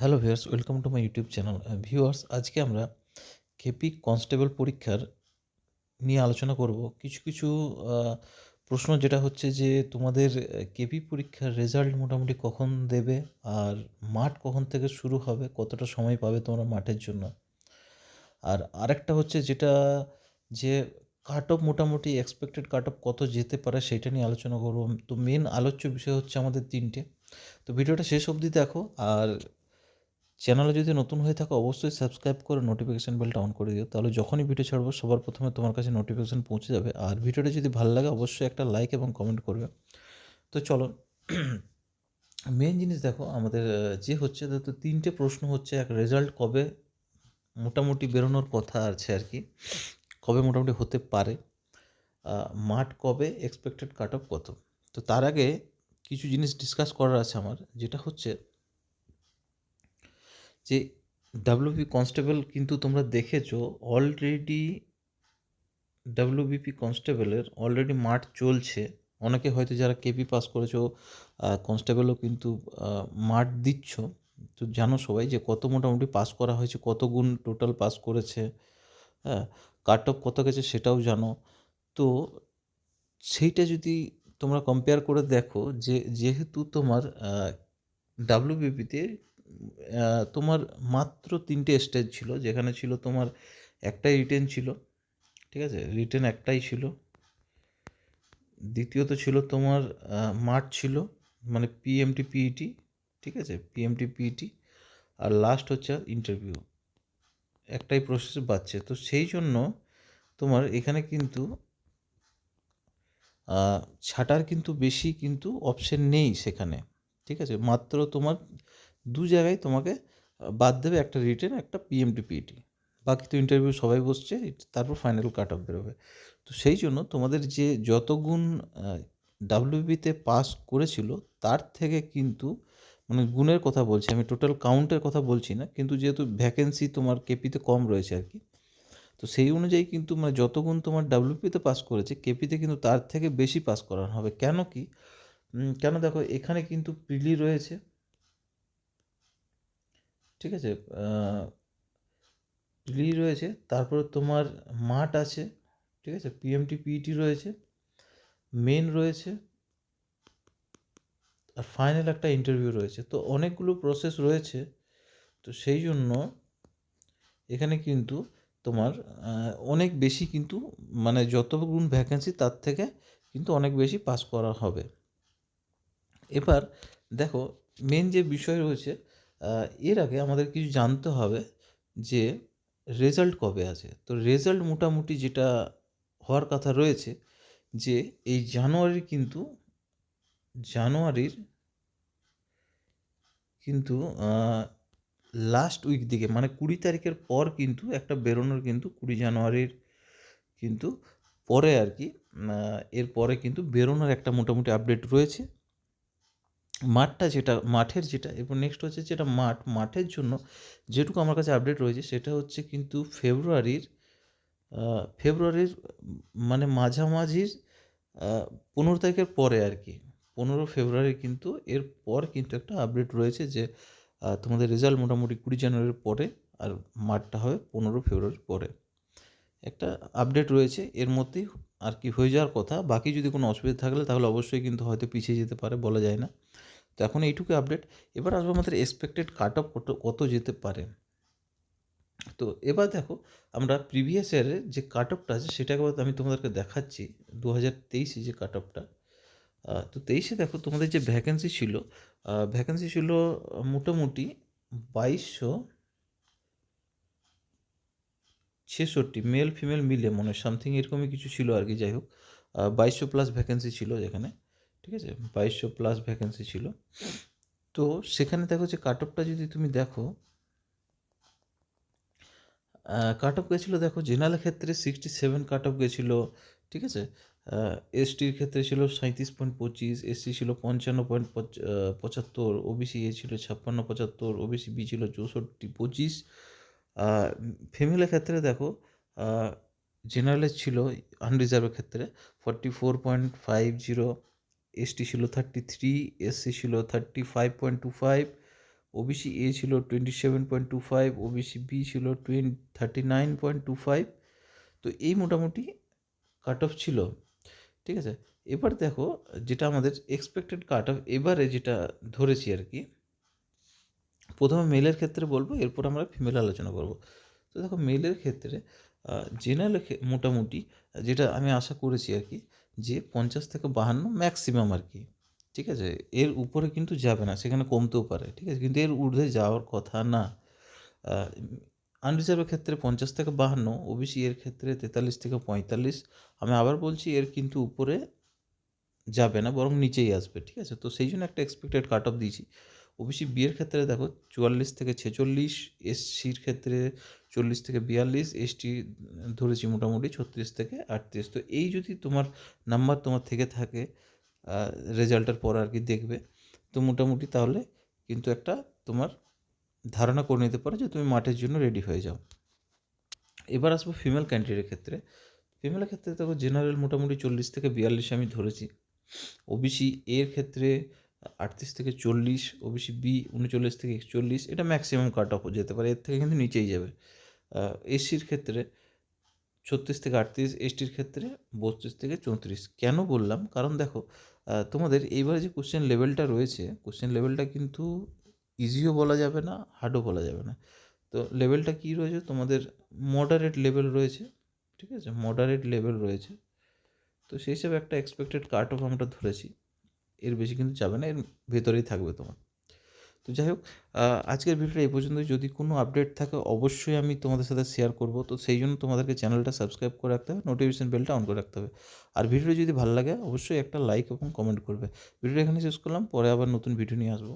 Hello viewers welcome to my YouTube channel viewers আজকে আমরা KP constable পরীক্ষার নিয়ে আলোচনা করব। কিছু কিছু প্রশ্ন যেটা হচ্ছে যে তোমাদের কেপি পরীক্ষার রেজাল্ট মোটামুটি কখন দেবে আর মাঠ কখন থেকে শুরু হবে, কতটা সময় পাবে তোমরা মাঠের জন্য? আর আরেকটা হচ্ছে যেটা যে কাট অফ মোটামুটি এক্সপেক্টেড কাট অফ কত যেতে পারে সেটা নিয়ে আলোচনা করব। তো মেন আলোচ্য বিষয় হচ্ছে আমাদের তিনটে। তো ভিডিওটা শেষ অবধি দেখো আর চ্যানেলে যদি নতুন হয়ে থাকো, অবশ্যই সাবস্ক্রাইব করে নোটিফিকেশান বেলটা অন করে দিও। তাহলে যখনই ভিডিও ছাড়বো, সবার প্রথমে তোমার কাছে নোটিফিকেশান পৌঁছে যাবে। আর ভিডিওটা যদি ভালো লাগে, অবশ্যই একটা লাইক এবং কমেন্ট করবে। তো চলো মেন জিনিস দেখো, আমাদের যে হচ্ছে, তো তিনটে প্রশ্ন হচ্ছে, এক রেজাল্ট কবে মোটামুটি বেরোনোর কথা আছে আর কি। কবে মোটামুটি হতে পারে মাঠ কবে এক্সপেক্টেড কাট অফ কত? তো তার আগে কিছু জিনিস ডিসকাস করার আছে আমার, যেটা হচ্ছে যে ডাব্লিউবি কনস্টেবল কিন্তু তোমরা দেখেছ অলরেডি ডাব্লিউবিপি কনস্টেবলের অলরেডি মাঠ চলছে। অনেকে হয়তো যারা কেপি পাস করেছ কনস্টেবলও কিন্তু মাঠ দিচ্ছ। তো জানো সবাই যে কত মোটামুটি পাস করা হয়েছে, কত গুণ টোটাল পাস করেছে হ্যাঁ কাট অফ কত গেছে সেটাও জানো। তো সেইটা যদি তোমরা কম্পেয়ার করে দেখো যে, যেহেতু তোমার ডাব্লিউবিপিতে তোমার মাত্র তিনটে স্টেজ ছিল, যেখানে ছিল তোমার একটাই রিটেন ছিল, ঠিক আছে? রিটেন একটাই ছিল। দ্বিতীয়ত ছিল তোমার মাঠ ছিল মানে পিএমটি পিইটি ঠিক আছে? পিএমটি পিইটি আর লাস্ট হচ্ছে ইন্টারভিউ একটাই প্রসেস বাড়ছে। তো সেই জন্য তোমার এখানে কিন্তু ছাটার কিন্তু বেশি কিন্তু অপশন নেই সেখানে, ঠিক আছে? মাত্র তোমার দু জায়গায় তোমাকে বাদ দেবে একটা রিটেন, একটা পিএমটি পিইটি বাকি তো ইন্টারভিউ সবাই বসছে তারপর ফাইনাল কাট অফ বেরোবে। তো সেই জন্য তোমাদের যে যত গুণ ডাব্লিউবিতে পাস করেছিল, তার থেকে কিন্তু মানে গুণের কথা বলছি, আমি টোটাল কাউন্টের কথা বলছি না, কিন্তু যেহেতু ভ্যাকেন্সি তোমার কেপিতে কম রয়েছে আর কি, তো সেই অনুযায়ী কিন্তু মানে যত গুণ তোমার ডাব্লিউপিতে পাস করেছে কেপিতে কিন্তু তার থেকে বেশি পাস করানো হবে। কেন কি? কেন দেখো, এখানে কিন্তু প্রিলি রয়েছে ঠিক আছে? প্রিলি রয়েছে, তারপরে তোমার মাঠ আছে, ঠিক আছে? পিএমটি পিইটি রয়েছে মেন রয়েছে, আর ফাইনাল একটা ইন্টারভিউ রয়েছে। তো অনেকগুলো প্রসেস রয়েছে, তো সেই জন্য এখানে কিন্তু তোমার অনেক বেশি কিন্তু মানে যত গুণ ভ্যাকেন্সি তার থেকে কিন্তু অনেক বেশি পাস করা হবে। এবার দেখো মেন যে বিষয় রয়েছে এর আগে আমাদের কিছু জানতে হবে যে রেজাল্ট কবে আছে। তো রেজাল্ট মোটামুটি যেটা হওয়ার কথা রয়েছে যে এই জানুয়ারির কিন্তু জানুয়ারির কিন্তু লাস্ট উইক দিকে মানে কুড়ি তারিখের পর কিন্তু একটা বেরোনোর কিন্তু কুড়ি জানুয়ারির কিন্তু পরে আর কি আহ, এর পরে কিন্তু বেরোনোর একটা মোটামুটি আপডেট রয়েছে। মাঠটা যেটা, মাঠের যেটা, এরপর নেক্সট হচ্ছে যেটা মাঠ, মাঠের জন্য যেটুকু আমার কাছে আপডেট রয়েছে সেটা হচ্ছে কিন্তু ফেব্রুয়ারির ফেব্রুয়ারির মানে মাঝামাঝির পনেরো তারিখের পরে আর কি। পনেরো ফেব্রুয়ারি কিন্তু এর পর কিন্তু একটা আপডেট রয়েছে যে তোমাদের রেজাল্ট মোটামুটি কুড়ি জানুয়ারির পরে আর মাঠটা হবে পনেরো ফেব্রুয়ারির পরে। একটা আপডেট রয়েছে, এর মধ্যেই আর কি হয়ে যাওয়ার কথা, বাকি যদি কোনো অসুবিধা থাকলে তাহলে অবশ্যই কিন্তু হয়তো পিছিয়ে যেতে পারে, বলা যায় না। তো এখন এইটুকু আপডেট এবার আসব আমাদের এক্সপেক্টেড কাট অফ কত কত যেতে পারে। তো এবার দেখো, আমরা প্রিভিয়াস ইয়ারের যে কাট অফটা আছে, সেটাকে আমি তোমাদেরকে দেখাচ্ছি। দু হাজার তেইশে যে কাট অফটা তো তেইশে দেখো তোমাদের যে ভ্যাকেন্সি ছিল ভ্যাকেন্সি ছিল মোটামুটি বাইশশো ছেষট্টি মেল ফিমেল মিলে মনে হয় সামথিং এরকমই কিছু ছিল আর কি, যাই হোক। বাইশশো প্লাস ভ্যাকেন্সি ছিল যেখানে, ঠিক আছে? বাইশশো প্লাস ভ্যাকেন্সি ছিল। তো সেখানে দেখো যে কাট অফটা যদি তুমি দেখো কাট অফ গেছিল দেখো জেনারেল ক্ষেত্রে সিক্সটি সেভেন কাট অফ গেছিল, ঠিক আছে? এসটির ক্ষেত্রে ছিল সাঁত্রিশ পয়েন্ট পঁচিশ এসসি ছিল পঞ্চান্ন পয়েন্ট পঁচাত্তর ওবিসি এ ছিল ছাপ্পান্ন পঁচাত্তর ওবিসি বি ছিল চৌষট্টি পঁচিশ ফিমেলের ক্ষেত্রে দেখো জেনারেলের ছিল আনরিজার্ভের ক্ষেত্রে forty four point five zero ST ছিল থার্টি থ্রি এসসি ছিল thirty five point two five OBC A ছিল twenty seven point two five OBC B ছিল twenty thirty nine point two five তো এই মোটামুটি কাট অফ ছিল, ঠিক আছে? এবার দেখো, যেটা আমাদের এক্সপেক্টেড কাট অফ এবারে যেটা ধরেছি আর কি প্রথমে মেলের ক্ষেত্রে বলব, এরপর আমরা ফিমেল আলোচনা করব। তো দেখো মেলের ক্ষেত্রে জেনারেল মোটামুটি যেটা আমি আশা করেছি আর কি, যে পঞ্চাশ থেকে বাহান্ন ম্যাক্সিমাম আর কি, ঠিক আছে? এর উপরে কিন্তু যাবে না, সেখানে কমতেও পারে, ঠিক আছে? কিন্তু এর ঊর্ধ্বে যাওয়ার কথা না। আনরিজার্ভের ক্ষেত্রে পঞ্চাশ থেকে বাহান্ন ওবিসি এর ক্ষেত্রে তেতাল্লিশ থেকে পঁয়তাল্লিশ, আমি আবার বলছি এর কিন্তু উপরে যাবে না, বরং নিচেই আসবে, ঠিক আছে? তো সেই জন্য একটা এক্সপেক্টেড কাট অফ দিয়েছি। ওবিসি বিয়ের ক্ষেত্রে দেখো চুয়াল্লিশ থেকে ছেচল্লিশ, এসসির ক্ষেত্রে চল্লিশ থেকে বিয়াল্লিশ, এসটি ধরেছি মোটামুটি ছত্রিশ থেকে আটত্রিশ। তো এই যদি তোমার নাম্বার তোমার থেকে থাকে রেজাল্টের পর আর কি দেখবে, তো মোটামুটি তাহলে কিন্তু একটা তোমার ধারণা করে নিতে পারো যে তুমি মাঠের জন্য রেডি হয়ে যাও। এবার আসব ফিমেল ক্যান্ডিডেটের ক্ষেত্রে। ফিমেলের ক্ষেত্রে দেখো জেনারেল মোটামুটি চল্লিশ থেকে বিয়াল্লিশ আমি ধরেছি। ওবিসি এর ক্ষেত্রে আটত্রিশ থেকে চল্লিশ ওবিসি বি উনচল্লিশ থেকে একচল্লিশ, এটা ম্যাক্সিমাম কাট অফ যেতে পারে, এর থেকে কিন্তু নিচেই যাবে। এসসির ক্ষেত্রে ছত্রিশ থেকে আটত্রিশ এসটির ক্ষেত্রে বত্রিশ থেকে চৌত্রিশ। কেন বললাম? কারণ দেখো তোমাদের এইবারে যে কোশ্চেন লেভেলটা রয়েছে কোশ্চেন লেভেলটা কিন্তু ইজিও বলা যাবে না হার্ডও বলা যাবে না। তো লেভেলটা কী রয়েছে? তোমাদের মডারেট লেভেল রয়েছে, ঠিক আছে? মডারেট লেভেল রয়েছে। তো সেই হিসাবে একটা এক্সপেক্টেড কাট অফ আমরা ধরেছি। এর বেশি কিন্তু যাবে না, এর ভেতরেই থাকবে তোমার। তো যাই হোক আজকের ভিডিওটা এই পর্যন্ত যদি কোনো আপডেট থাকে, অবশ্যই আমি তোমাদের সাথে শেয়ার করব। তো সেই জন্য তোমাদেরকে চ্যানেলটা সাবস্ক্রাইব করে রাখতে হবে নোটিফিকেশন বেলটা অন করে রাখতে হবে। আর ভিডিও যদি ভালো লাগে, অবশ্যই একটা লাইক এবং কমেন্ট করবে। ভিডিওটা এখানে শেষ করলাম, পরে আবার নতুন ভিডিও নিয়ে আসব।